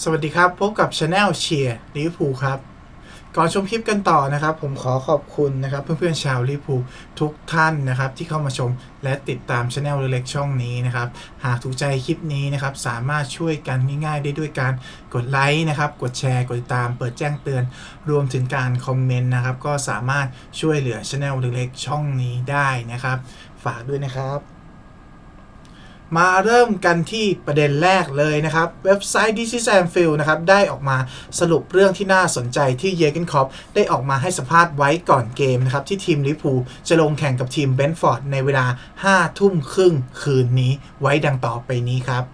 สวัสดีครับ พบกับช anel เชียร์ลิเวอร์พูลครับ ก่อนชมคลิปกันต่อนะครับ ผมขอขอบคุณนะครับ เพื่อนๆชาวลิเวอร์พูลทุกท่านนะครับ ที่เข้ามาชมและติดตามช anel เล็กๆช่องนี้นะครับ หากถูกใจคลิปนี้นะครับ สามารถช่วยกันง่ายๆได้ด้วยการกดไลค์นะครับ กดแชร์ กดติดตาม เปิดแจ้งเตือน รวมถึงการคอมเมนต์นะครับ ก็สามารถช่วยเหลือช anel เล็กๆช่องนี้ได้นะครับ ฝากด้วยนะครับ มาเริ่มกันที่ประเด็นแรกเลยนะครับ เว็บไซต์ This is Anfield นะครับได้ออกมาสรุปเรื่องที่น่าสนใจที่เยเกนคอปได้ออกมาให้สัมภาษณ์ไว้ก่อนเกมนะครับที่ทีมลิพูจะลงแข่งกับทีมเบนฟอร์ดในเวลา 5 ทุ่มครึ่งคืนนี้ไว้ดังต่อไปนี้ครับ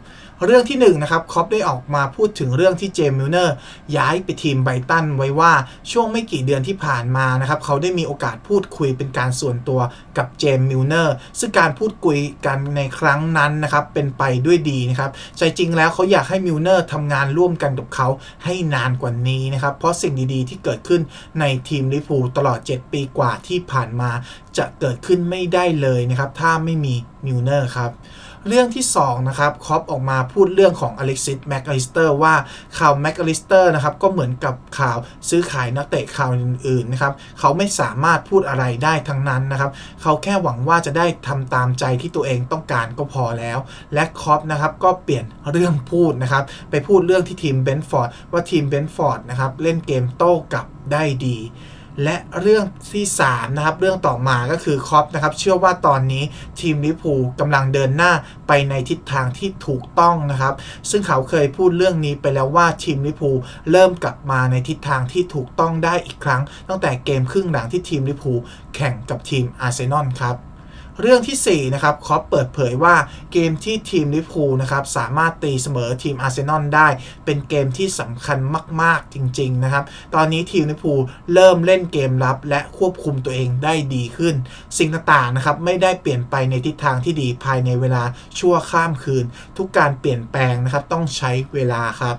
เรื่องที่1นงนะครับคอปได้ออกมาพูดถึงเรื่องที่เจมมิลเนอร์ย้ายไปทีมไบตันไว้ว่าช่วงไม่กี่เดือนที่ผ่านมานะครับเขาได้มีโอกาสพูดคุยเป็นการส่วนตัวกับเจมมิลเนอร์ซึ่งการพูดคุยกันในครั้งนั้นนะครับเป็นไปด้วยดีนะครับใจจริงแล้วเขาอยากให้มิลเนอร์ทำงานร่วมกันกับเขาให้นานกว่านี้นะครับเพราะสิ่งดีๆ ที่เกิดขึ้นในทีมลิเวอร์พูตลอด 7 ปีกว่าที่ผ่านมา จะเกิดขึ้นไม่ได้เลยนะครับถ้าไม่มีมิลเนอร์ครับ เรื่องที่2นะครับคอปออกมาพูดเรื่องของอเล็กซิสแมคอลิสเตอร์ว่าข่าวแมคอลิสเตอร์นะครับก็เหมือนกับข่าวซื้อขายนักเตะข่าวอื่นๆนะครับเขาไม่สามารถพูดอะไรได้ทั้งนั้นนะครับเขาแค่หวังว่าจะได้ทำตามใจที่ตัวเองต้องการก็พอแล้ว และคอปนะครับก็เปลี่ยนเรื่องพูดนะครับไปพูดเรื่องที่ทีมเบนฟอร์ดว่าทีมเบนฟอร์ดนะครับเล่นเกมโต้กลับได้ดี และเรื่องที่ 3 นะครับ เรื่องต่อมาก็คือคอปนะครับ เชื่อว่าตอนนี้ทีมลิพูกำลังเดินหน้าไปในทิศทางที่ถูกต้องนะครับ ซึ่งเขาเคยพูดเรื่องนี้ไปแล้วว่าทีมลิพูเริ่มกลับมาในทิศทางที่ถูกต้องได้อีกครั้ง ตั้งแต่เกมครึ่งหลังที่ทีมลิพูแข่งกับทีมอาร์เซนอลครับ เรื่องที่ 4 นะครับคอปเปิดเผยว่าเกมที่ทีมลิพูนะครับสามารถตีเสมอทีมอาร์เซนอลได้ เป็นเกมที่สำคัญมาก ๆ จริง ๆ นะครับ ตอนนี้ทีมลิพูเริ่มเล่นเกมรับและควบคุมตัวเองได้ดีขึ้น สิ่งต่าง ๆ นะครับ ไม่ได้เปลี่ยนไปในทิศทางที่ดีภายในเวลาชั่วข้ามคืน ทุกการเปลี่ยนแปลงนะครับต้องใช้เวลาครับ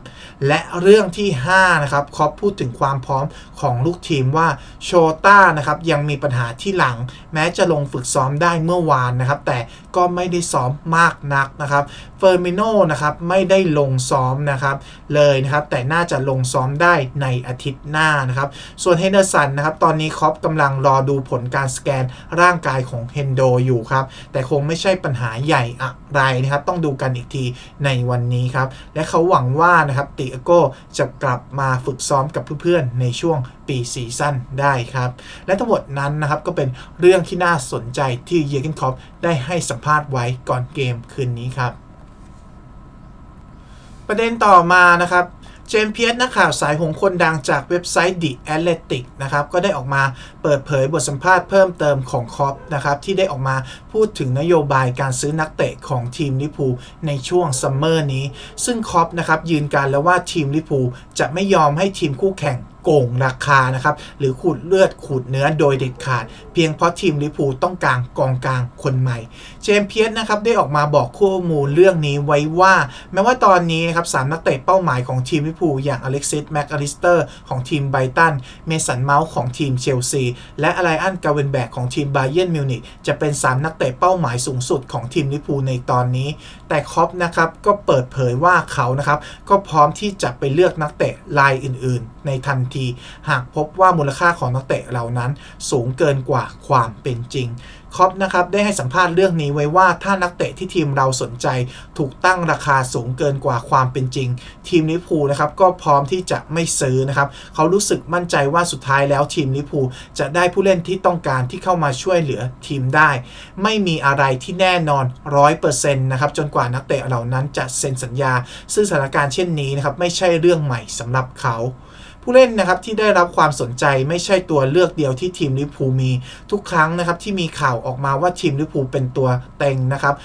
และเรื่องที่5นะครับคอปพูดถึงความพร้อมของลูกทีมว่าโชต้านะครับยังมีปัญหาที่หลัง แม้จะลงฝึกซ้อมได้เมื่อวานนะครับ แต่ก็ไม่ได้ซ้อมมากนักนะครับเฟอร์มิโนนะครับไม่ได้ลงซ้อมนะครับเลยนะครับ แต่น่าจะลงซ้อมได้ในอาทิตย์หน้านะครับ ส่วนเฮนเดอร์สันนะครับ ตอนนี้คอปกำลังรอดูผลการสแกนร่างกายของเฮนโดอยู่ครับ แต่คงไม่ใช่ปัญหาใหญ่อะไรนะครับ ต้องดูกันอีกทีในวันนี้ครับ และเขาหวังว่านะครับติอาโก้จะกลับมาฝึกซ้อมกับเพื่อนๆในช่วงปีซีซั่นได้ครับ และทั้งหมดนั้นนะครับก็เป็นเรื่องที่น่าสนใจที่เยเกนคอปได้ให้สัมภาษณ์ไว้ก่อนเกมคืนนี้ครับ ประเด็นต่อมานะครับเจมเพียสนักข่าวสายหงคนดังจากเว็บไซต์ The Athletic นะครับ ก็ได้ออกมาเปิดเผยบทสัมภาษณ์เพิ่มเติมของคอปนะครับ ที่ได้ออกมาพูดถึงนโยบายการซื้อนักเตะของทีมลิพูในช่วงซัมเมอร์นี้ ซึ่งคอปนะครับยืนการแล้วว่าทีมลิพูจะไม่ยอมให้ทีมคู่แข่ง โกงราคานะครับ หรือขูดเลือดขูดเนื้อโดยเด็ดขาด เพียงเพราะทีมลิพูต้องการกองกลางคนใหม่ เจมเพียสนะครับได้ออกมาบอกข้อมูลเรื่องนี้ไว้ว่า แม้ว่าตอนนี้นะครับสามนักเตะเป้าหมายของทีมลิพูอย่างอเล็กซิสแมคอลิสเตอร์ของทีมไบรตันเมสันเมาส์ของทีมเชลซีและอไลอันกาเวนแบกของทีมบาเยิร์นมิวนิกจะเป็น 3 นักเตะเป้าหมายสูงสุดของทีมลิพูในตอนนี้ แต่คอปนะครับก็เปิดเผยว่าเขานะครับก็พร้อมที่จะไปเลือกนักเตะรายอื่น ๆ ในทันที หากพบว่ามูลค่าของนักเตะเหล่านั้นสูงเกินกว่าความเป็นจริงคอปนะครับได้ให้สัมภาษณ์เรื่องนี้ไว้ว่าถ้านักเตะที่ทีมเราสนใจถูกตั้งราคาสูงเกินกว่าความเป็นจริง ทีมลิพูนะครับก็พร้อมที่จะไม่ซื้อนะครับเขารู้สึกมั่นใจว่าสุดท้ายแล้วทีมลิพูจะได้ผู้เล่นที่ต้องการที่เข้ามาช่วยเหลือทีมได้ ไม่มีอะไรที่แน่นอน 100%นะครับจนกว่านักเตะเหล่านั้นจะเซ็นสัญญา ซึ่งสถานการณ์เช่นนี้นะครับไม่ใช่เรื่องใหม่สำหรับเขา ผู้เล่นนะครับที่ได้รับความสนใจไม่ใช่ตัวเลือกเดียวที่ทีมลิเวอร์พูลมีทุกครั้งนะครับที่มีข่าวออกมาว่าทีมลิเวอร์พูลเป็นตัวเต็งนะครับ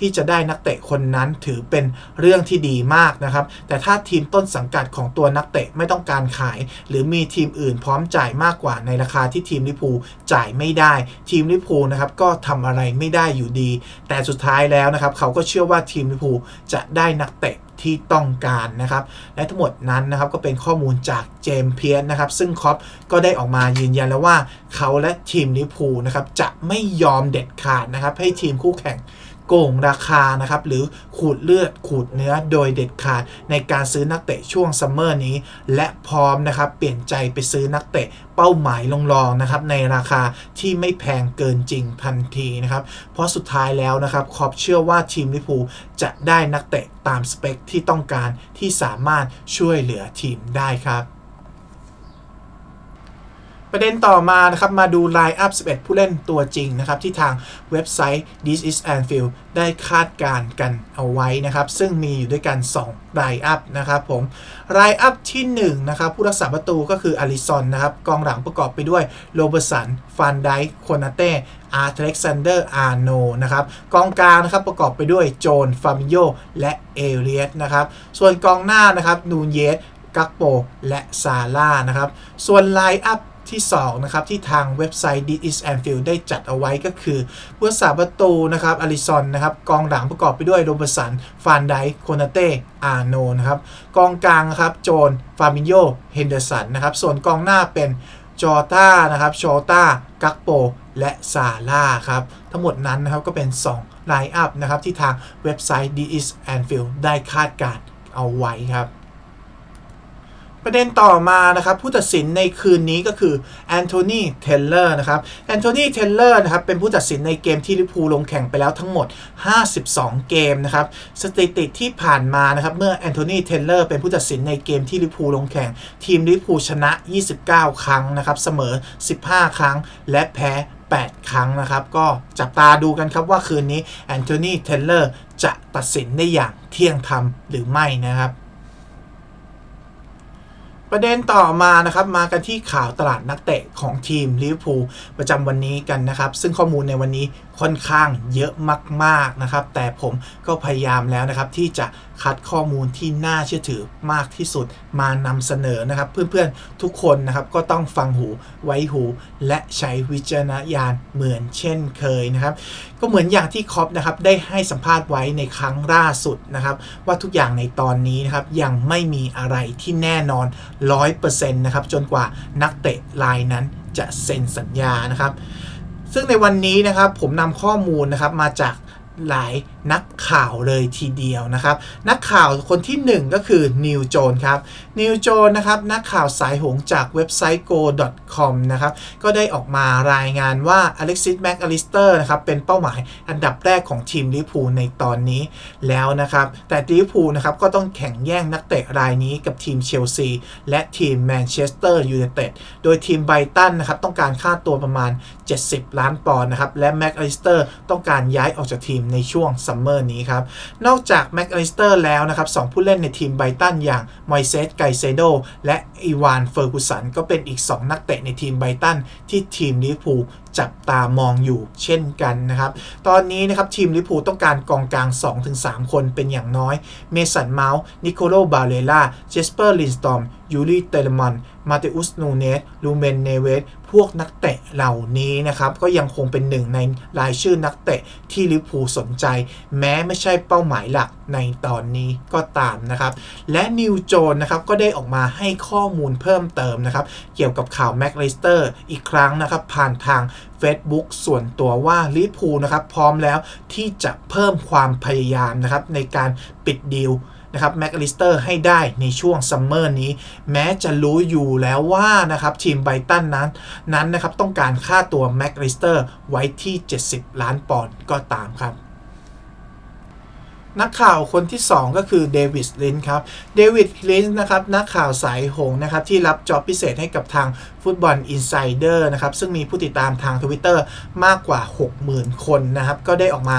ที่จะได้นักเตะคนนั้นถือเป็นเรื่องที่ดีมากนะครับ แต่ถ้าทีมต้นสังกัดของตัวนักเตะไม่ต้องการขาย หรือมีทีมอื่นพร้อมจ่ายมากกว่าในราคาที่ทีมลิพูจ่ายไม่ได้ ทีมลิพูนะครับก็ทำอะไรไม่ได้อยู่ดี แต่สุดท้ายแล้วนะครับ เขาก็เชื่อว่าทีมลิพูจะได้นักเตะ ที่ต้องการนะครับ และทั้งหมดนั้นนะครับก็เป็นข้อมูลจากเจมส์เพียสนะครับ ซึ่งคอปก็ได้ออกมายืนยันแล้วว่าเขาและทีมลิพูนะครับจะไม่ยอมเด็ดขาดนะครับ ให้ทีมคู่แข่ง โกงราคานะครับหรือขูดเลือดขูดเนื้อโดยเด็ดขาดในการซื้อนักเตะช่วงซัมเมอร์นี้ และพร้อมนะครับเปลี่ยนใจไปซื้อนักเตะเป้าหมายลองๆนะครับในราคาที่ไม่แพงเกินจริงทันทีนะครับเพราะสุดท้ายแล้วนะครับคอปเชื่อว่าทีมลิพูจะได้นักเตะตามสเปคที่ต้องการที่สามารถช่วยเหลือทีมได้ครับ ประเด็นต่อมานะครับ มาดูไลน์อัพ11 ผู้เล่นตัวจริงนะครับ ที่ทางเว็บไซต์ This is Anfield ได้คาดการณ์กันเอาไว้นะครับ ซึ่งมีอยู่ด้วยกัน2ไลน์อัพนะครับผมไลน์อัพที่1นะครับผู้รักษาประตูก็คืออลิซอนนะครับ กองหลังประกอบไปด้วยโรเบอร์สันฟานไดโคนาเต้อาร์เท็กซานเดอร์ อาร์โน นะครับ กองกลางนะครับประกอบไปด้วยโจน ฟามิโย และเอเลียสนะครับ ส่วนกองหน้านะครับ นูนเยส กักโป และซาร่านะครับ ส่วนไลน์อัพ ที่2นะครับที่ทางเว็บไซต์ This is Anfield ได้จัดเอาไว้ก็คือผู้รักษาประตูนะครับอลิซอนนะครับกองหลังประกอบไปด้วยโรเบสัน ฟานไดโคนาเต้ อาร์โนนะครับกองกลางครับโจน ฟามิโย เฮนเดอร์สันนะครับส่วนกองหน้าเป็นจอต้านะครับโชต้า กักโป และซาร่าครับทั้งหมดนั้นนะครับก็เป็น 2 ไลน์อัพนะครับที่ทางเว็บไซต์ This is Anfield ได้คาดการเอาไว้ครับ ประเด็นต่อมานะครับผู้ตัดสินในคืนนี้ก็คือแอนโทนีเทเลอร์นะครับแอนโทนีเทเลอร์นะครับเป็นผู้ตัดสินในเกมที่ลิพูลงแข่งไปแล้วทั้งหมด 52 เกมนะครับสถิติที่ผ่านมานะครับเมื่อแอนโทนีเทเลอร์เป็นผู้ตัดสินในเกมที่ลิพูลงแข่ง ทีมลิเวอร์พูลชนะ 29 ครั้งนะครับเสมอ 15 ครั้งและแพ้ 8 ครั้งนะครับ ก็จับตาดูกันครับว่าคืนนี้แอนโทนีเทเลอร์จะตัดสินได้อย่างเที่ยงธรรมหรือไม่นะครับ ประเด็นต่อมานะครับมากันที่ข่าวตลาดนักเตะของทีมลิเวอร์พูลประจำวันนี้กันนะครับ ซึ่งข้อมูลในวันนี้ค่อนข้างเยอะมากๆนะครับ แต่ผมก็พยายามแล้วนะครับที่จะคัดข้อมูลที่น่าเชื่อถือมากที่สุดมานำเสนอนะครับ เพื่อนๆทุกคนนะครับก็ต้องฟังหูไว้หู และใช้วิจารณญาณเหมือนเช่นเคยนะครับ ก็เหมือนอย่างที่คอปนะครับได้ให้สัมภาษณ์ไว้ในครั้งล่าสุดนะครับ ว่าทุกอย่างในตอนนี้นะครับยังไม่มีอะไรที่แน่นอน 100%นะครับจนกว่านักเตะรายนั้นจะเซ็นสัญญานะครับ ซึ่งในวันนี้นะครับผมนำข้อมูลนะครับมาจากหลาย นักข่าวเลยทีเดียวนะครับ นักข่าวคนที่ 1 ก็คือนิวโจนครับนิวโจนนะครับนักข่าวสายหงจากเว็บไซต์ go.com นะครับก็ได้ออกมารายงานว่าอเล็กซิสแม็กอลิสเตอร์นะครับเป็นเป้าหมายอันดับแรกของทีมลิเวอร์พูลในตอนนี้แล้วนะครับแต่ลิเวอร์พูลนะครับก็ต้องแข่งแย่งนักเตะรายนี้กับทีมเชลซีและทีมแมนเชสเตอร์ยูไนเต็ดโดยทีมไบรตันนะครับต้องการค่าตัวประมาณ 70 ล้านปอนด์นะครับและแม็กอลิสเตอร์ต้องการย้ายออกจากทีมในช่วงซัมเมอร์นี้ครับ นอกจากแม็กอลิสเตอร์แล้วนะครับสองผู้เล่นในทีมไบตันอย่างมอยเซสไกเซโดและอีวานเฟอร์กุสันก็เป็นอีก 2 นักเตะในทีมไบตันที่ทีมลิเวอร์พูล จับตามองอยู่เช่นกันนะครับ ตอนนี้นะครับทีมลิเวอร์พูต้องการกองกลาง 2-3 คนเป็นอย่างน้อย เมสันเมาส์ นิโคโลบาเลล่า เจสเปอร์ลินสตอม ยูริเตลมอนมาเตอุสนูเนส ลูเมนเนเวส พวกนักเตะเหล่านี้นะครับ ก็ยังคงเป็นหนึ่งในรายชื่อนักเตะที่ลิเวอร์พูสนใจ แม้ไม่ใช่เป้าหมายหลักในตอนนี้ก็ตามนะครับ และนิวโจนนะครับก็ได้ออกมาให้ข้อมูลเพิ่มเติมนะครับ เกี่ยวกับข่าวแม็กลิสเตอร์อีกครั้งนะครับ ผ่านทาง Facebook ส่วนตัวว่าลิเวอร์พูลนะครับพร้อมแล้วที่จะเพิ่มความพยายามนะครับในการปิดดีลนะครับแม็กลิสเตอร์ให้ได้ในช่วงซัมเมอร์นี้ แม้จะรู้อยู่แล้วว่านะครับทีมไบตันนั้นนั้นนะครับต้องการค่าตัวแม็กลิสเตอร์ไว้ที่ 70 ล้านปอนด์ก็ตามครับ นักข่าวคนที่ 2 ก็คือเดวิดลินครับ เดวิดลินนะครับ นักข่าวสายหงนะครับ ที่รับจอบพิเศษให้กับทางฟุตบอลอินไซเดอร์นะครับ ซึ่งมีผู้ติดตามทาง Twitter มากกว่า 60,000 คนนะครับ ก็ได้ออกมา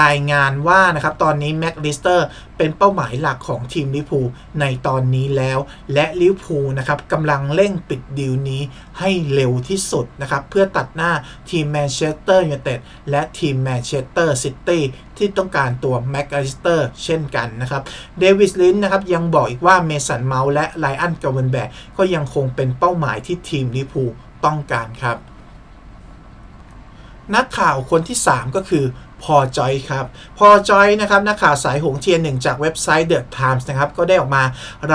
รายงานว่านะครับ ตอนนี้แม็กลิสเตอร์ เป็นเป้าหมายหลักของทีมลิเวอร์พูในตอนนี้แล้ว และลิเวอร์พูนะครับกำลังเร่งปิดดีลนี้ให้เร็วที่สุดนะครับ เพื่อตัดหน้าทีมแมนเชสเตอร์ยูไนเต็ดและทีมแมนเชสเตอร์ซิตี้ที่ต้องการตัวแม็กอลิสเตอร์เช่นกันนะครับเดวิสลินนะครับยังบอกอีกว่าเมสันเมาส์และไลอันกาเวนแบกก็ยังคงเป็นเป้าหมายที่ทีมลิเวอร์พูต้องการครับ นักข่าวคนที่ 3 ก็คือ พอจอยครับ พอจอยนะครับนักข่าวสายหงเทียนหนึ่งจากเว็บไซต์ The Times นะครับก็ได้ออกมา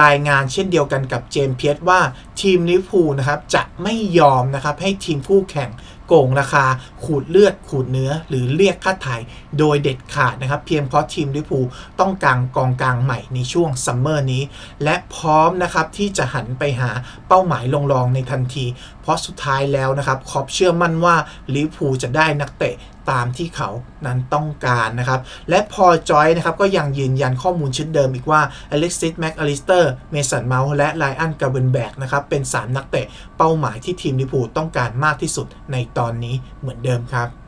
รายงานเช่นเดียวกันกับเจมส์เพียสว่าทีมลิเวอร์พูลนะครับจะไม่ยอมนะครับให้ทีมคู่แข่งโกงราคาขูดเลือดขูดเนื้อ หรือเรียกค่าไถ่โดยเด็ดขาดนะครับ เพียงเพราะทีมลิเวอร์พูลต้องการกองกลางใหม่ในช่วงซัมเมอร์นี้ และพร้อมนะครับที่จะหันไปหาเป้าหมายลงรองในทันที เพราะสุดท้ายแล้วนะครับคอปเชื่อมั่นว่าลิเวอร์พูลจะได้นักเตะตามที่เขานั้นต้องการนะครับ และพอจอยนะครับก็ยังยืนยันข้อมูลชุดเดิมอีกว่าอเล็กซิสแม็กอลิสเตอร์เมสันเมาส์และไลอันกาเบนแบกนะครับเป็น 3 นักเตะเป้าหมายที่ทีมลิปูต้องการมากที่สุดในตอนนี้เหมือนเดิมครับ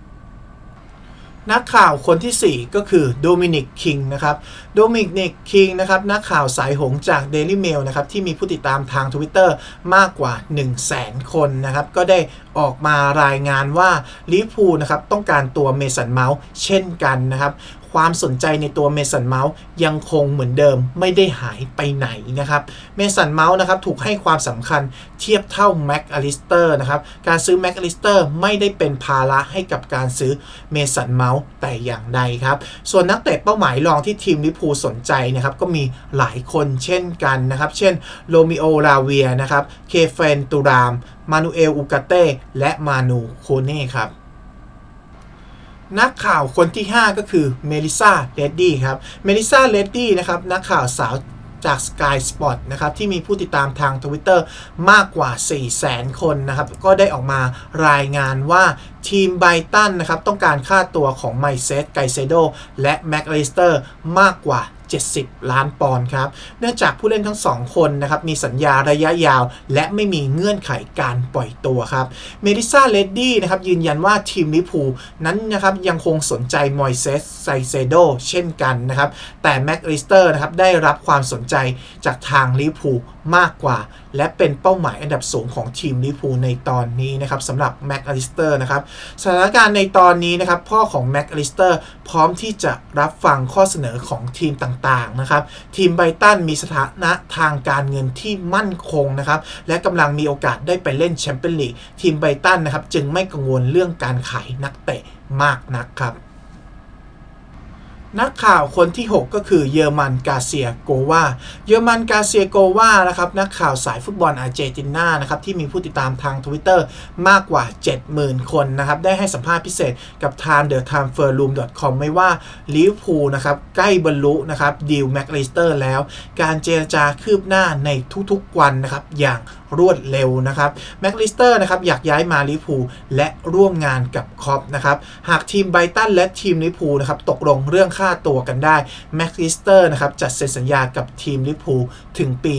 นักข่าวคนที่ 4 ก็คือโดมินิกคิงนะครับโดมินิกคิงนะครับนักข่าวสายหงจาก Daily Mail นะครับที่มีผู้ติดตามทาง Twitter มากกว่า 1 0 0 0 0แสนคนนะครับก็ได้ออกมารายงานว่าลิฟว์พูลนะครับต้องการตัวเมสันเมาส์เช่นกันนะครับ ความสนใจในตัวเมสันเมาส์ยังคงเหมือนเดิมไม่ได้หายไปไหนนะครับเมสันเมาส์นะครับถูกให้ความสำคัญเทียบเท่าแม็กอลิสเตอร์นะครับการซื้อแม็กอลิสเตอร์ไม่ได้เป็นภาระให้กับการซื้อเมสันเมาส์แต่อย่างใดครับ ส่วนนักเตะเป้าหมายรองที่ทีมลิพูสนใจนะครับก็มีหลายคนเช่นกันนะครับ เช่นโรมิโอลาเวียนะครับเคเฟนตูราม มานูเอลอูกาเต้และมานูโคเน่ครับ นักข่าวคนที่ 5 ก็คือเมลิซาเลดดี้ครับ เมลิซาเลดดี้นะครับนักข่าวสาวจาก Sky Sport นะครับที่มีผู้ติดตามทาง Twitter มากกว่า 4 0 0แสนคนนะครับก็ได้ออกมารายงานว่าทีมไบตันนะครับต้องการค่าตัวของไมเซสไกเซโดและแม็กลิสเตอร์มากกว่า 70 ล้านปอนด์ครับ เนื่องจากผู้เล่นทั้ง2คนนะครับมีสัญญาระยะยาว และไม่มีเงื่อนไขการปล่อยตัวครับ เมดิซ่าเลดดี้นะครับยืนยันว่าทีมลิพูนั้นนะครับยังคงสนใจมอยเซสไซเซโดเช่นกันนะครับ แต่แม็กลิสเตอร์นะครับได้รับความสนใจจากทางลิพูมากกว่า และเป็นเป้าหมายอันดับสูงของทีมลิเวอร์พูลในตอนนี้นะครับสำหรับแม็กอลิสเตอร์นะครับสถานการณ์ในตอนนี้นะครับพ่อของแม็กอลิสเตอร์พร้อมที่จะรับฟังข้อเสนอของทีมต่างๆนะครับทีมไบตันมีสถานะทางการเงินที่มั่นคงนะครับและกำลังมีโอกาสได้ไปเล่นแชมเปี้ยนลีกทีมไบตันนะครับจึงไม่กังวลเรื่องการขายนักเตะมากนักครับ นักข่าวคนที่ 6 ก็คือเยอรมันกาเซียโกวา เยอรมันกาเซียโกวา นะครับ นักข่าวสายฟุตบอลอาร์เจนตินา นะครับ ที่มีผู้ติดตามทาง Twitter มากกว่า 70,000 คนนะครับ ได้ให้สัมภาษณ์พิเศษกับทาง The Time f o r r o o m com ไว้ว่าลิเวอร์พูลนะครับ ใกล้บรรลุนะครับดีลแม็กลิสเตอร์แล้ว การเจรจาคืบหน้าในทุกๆวันนะครับ อย่าง รวดเร็วนะครับแม็กลิสเตอร์นะครับอยากย้ายมาลิพูและร่วมงานกับคอปนะครับหากทีมไบตันและทีมลิพูนะครับตกลงเรื่องค่าตัวกันได้แม็กลิสเตอร์นะครับจัดเซ็นสัญญากับทีมลิพูถึงปี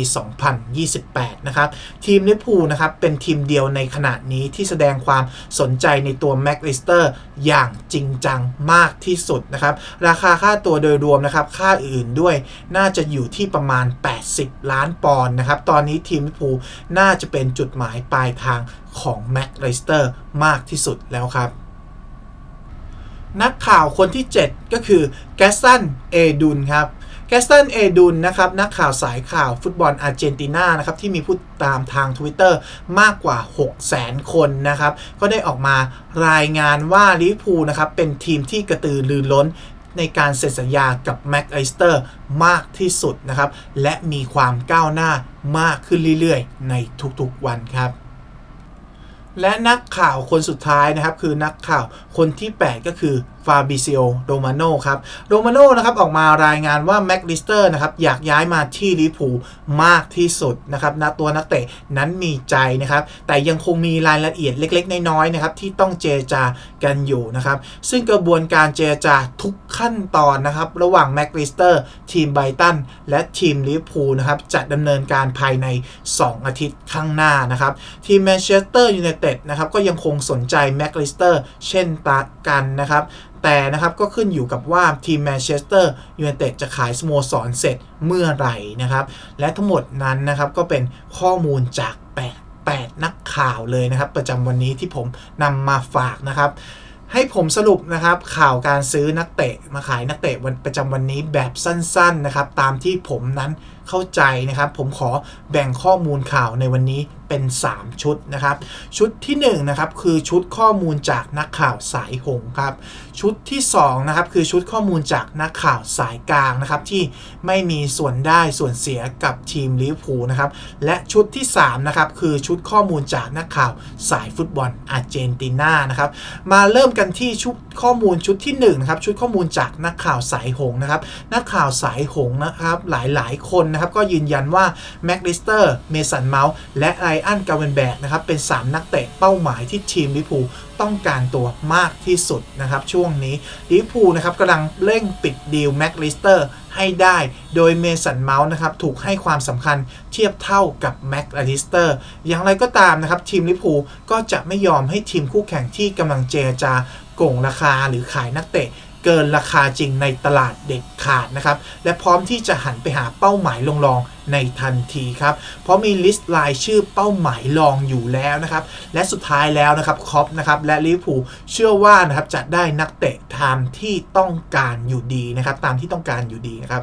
2028 นะครับทีมลิพูนะครับเป็นทีมเดียวในขณะนี้ที่แสดงความสนใจในตัวแม็กลิสเตอร์อย่างจริงจังมากที่สุดนะครับราคาค่าตัวโดยรวมนะครับค่าอื่นด้วยน่าจะอยู่ที่ประมาณ 80 ล้านปอนด์นะครับตอนนี้ทีมลิเวอร์พูลน่าจะเป็นจุดหมายปลายทางของแม็กลิสเตอร์มากที่สุดแล้วครับ นักข่าวคนที่ 7 ก็คือแกสตันเอดุนครับแกสตันเอดุนนะครับนักข่าวสายข่าวฟุตบอลอาร์เจนตินานะครับที่มีผู้ตามทาง Twitter มากกว่า 600,000 คนนะครับ ก็ได้ออกมารายงานว่าลิเวอร์พูลนะครับเป็นทีมที่กระตือรือร้น ในการเซ็นสัญญากับแม็กไอสเตอร์มากที่สุดนะครับ และมีความก้าวหน้ามากขึ้นเรื่อยๆ ในทุกๆวันครับและนักข่าวคนสุดท้ายนะครับ คือนักข่าวคนที่ 8 ก็คือ ฟาบิซิโอโรมาโนครับโรมาโนนะครับออกมารายงานว่าแม็กลิสเตอร์นะครับอยากย้ายมาที่ลิพูมากที่สุดนะครับนักตัวนักเตะนั้นมีใจนะครับ แต่ยังคงมีรายละเอียดเล็กๆ น้อยๆนะครับที่ต้องเจรจากันอยู่นะครับ ซึ่งกระบวนการเจรจาทุกขั้นตอนนะครับ ระหว่างแม็กลิสเตอร์ทีมไบตันและทีมลิเวอร์พูนะครับจะดำเนินการภายใน 2 อาทิตย์ข้างหน้านะครับ ทีมแมนเชสเตอร์ยูไนเต็ดนะครับก็ยังคงสนใจแม็กลิสเตอร์เช่นตากันนะครับ แต่นะครับก็ขึ้นอยู่กับว่าทีมแมนเชสเตอร์ยูไนเต็ดจะขายสโมสรเสร็จเมื่อไหร่นะครับ และทั้งหมดนั้นนะครับก็เป็นข้อมูลจาก8 8นักข่าวเลยนะครับ ประจำวันนี้ที่ผมนำมาฝากนะครับ ให้ผมสรุปนะครับข่าวการซื้อนักเตะมาขายนักเตะวันประจำวันนี้แบบสั้นๆนะครับ ตามที่ผมนั้นเข้าใจนะครับ ผมขอแบ่งข้อมูลข่าวในวันนี้เป็น 3 ชุดนะครับ ชุดที่1นะครับคือชุดข้อมูลจากนักข่าวสายหงครับ ชุดที่2นะครับคือชุดข้อมูลจากนักข่าวสายกลางนะครับ ที่ไม่มีส่วนได้ส่วนเสียกับทีมลิเวอร์พูลนะครับ และชุดที่3นะครับคือชุดข้อมูลจากนักข่าวสายฟุตบอลอาร์เจนตินานะครับ มาเริ่มกันที่ชุดข้อมูลชุดที่1นะครับชุดข้อมูลจากนักข่าวสายหงนะครับ นักข่าวสายหงนะครับหลายๆ คนนะครับ ก็ยืนยันว่าแม็กลิสเตอร์เมสันเมาส์และไรอันกาเวนแบกนะครับ เป็น 3 นักเตะเป้าหมายที่ทีมลิฟท์พูต้องการตัวมากที่สุดนะครับ ช่วงนี้ลิฟท์พูนะครับกำลังเร่งปิดดีลแม็กลิสเตอร์ให้ได้ โดยเมสันเมาส์นะครับถูกให้ความสำคัญเทียบเท่ากับแม็กลิสเตอร์อย่างไรก็ตามนะครับ ทีมลิฟท์พูก็จะไม่ยอมให้ทีมคู่แข่งที่กำลังเจรจาโกงราคาหรือขายนักเตะ เกินราคาจริงในตลาดเด็ดขาดนะครับ และพร้อมที่จะหันไปหาเป้าหมายรอง ในทันทีครับ เพราะมีลิสต์รายชื่อเป้าหมายรองอยู่แล้วนะครับ และสุดท้ายแล้วนะครับคอปนะครับและลิเวอร์พูลเชื่อว่านะครับจะได้นักเตะตามที่ต้องการอยู่ดีนะครับตามที่ต้องการอยู่ดีนะครับ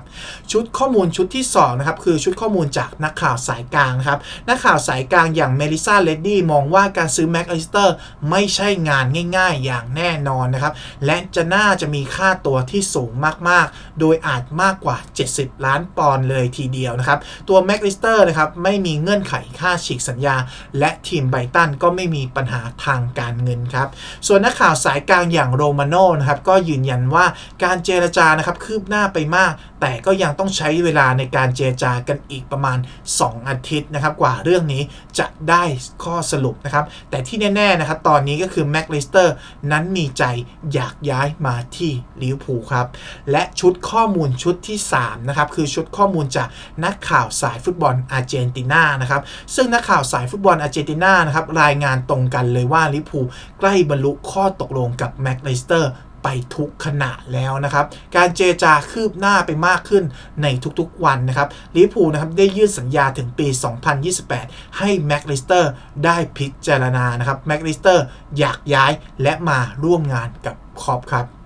ชุดข้อมูลชุดที่2นะครับคือชุดข้อมูลจากนักข่าวสายกลางครับนักข่าวสายกลางอย่างเมลิซาเลดดี้มองว่าการซื้อแม็กอลิสเตอร์ไม่ใช่งานง่ายๆ อย่างแน่นอนนะครับและจะน่าจะมีค่าตัวที่สูงมากๆ โดยอาจมากกว่า 70 ล้านปอนด์เลยทีเดียวนะครับตัวแม็กลิสเตอร์นะครับไม่มีเงื่อนไขค่าฉีกสัญญา และทีมไบตันก็ไม่มีปัญหาทางการเงินครับ ส่วนนักข่าวสายกลางอย่างโรมาโนนะครับก็ยืนยันว่าการเจรจานะครับคืบหน้าไปมาก แต่ก็ยังต้องใช้เวลาในการเจรจากันอีกประมาณ 2 อาทิตย์นะครับกว่าเรื่องนี้จะได้ข้อสรุปนะครับแต่ที่แน่ๆนะครับตอนนี้ก็คือแม็กลิสเตอร์นั้นมีใจอยากย้ายมาที่ลิเวอร์พูลครับและชุดข้อมูลชุดที่3นะครับคือชุดข้อมูลจากนักข่าวาวสายฟุตบอลอาร์เจนตินานะครับซึ่งนักข่าวสายฟุตบอลอาร์เจนตินานะครับรายงานตรงกันเลยว่าลิพูใกล้บรรลุข้อตกลงกับแม็กลิสเตอร์ไปทุกขณะแล้วนะครับ การเจรจาคืบหน้าไปมากขึ้นในทุกๆวันนะครับลิพูนะครับได้ยื่นสัญญาถึงปี 2028 ให้แม็กลิสเตอร์ได้พิจารณานะครับแม็กลิสเตอร์อยากย้ายและมาร่วมงานกับคอปครับ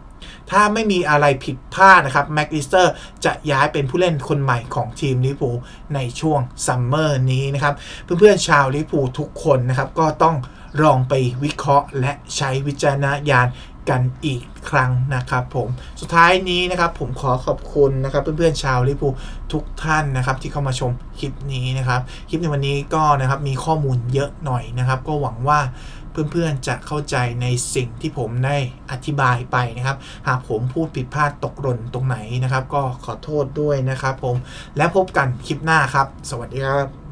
ถ้าไม่มีอะไรผิดพลาดนะครับแม็กลิสเตอร์จะย้ายเป็นผู้เล่นคนใหม่ของทีมลิเวอร์พูในช่วงซัมเมอร์นี้นะครับเพื่อนๆชาวลิเวอร์พูทุกคนนะครับก็ต้องลองไปวิเคราะห์ และใช้วิจารณญาณกันอีกครั้งนะครับผมสุดท้ายนี้นะครับผมขอขอบคุณนะครับเพื่อนๆชาวลิเวอร์พูทุกท่านนะครับที่เข้ามาชมคลิปนี้นะครับ คลิปในวันนี้ก็นะครับมีข้อมูลเยอะหน่อยนะครับ ก็หวังว่า เพื่อนๆจะเข้าใจในสิ่งที่ผมได้อธิบายไปนะครับ หากผมพูดผิดพลาดตกหล่นตรงไหนนะครับ ก็ขอโทษด้วยนะครับผมและพบกันคลิปหน้าครับ สวัสดีครับ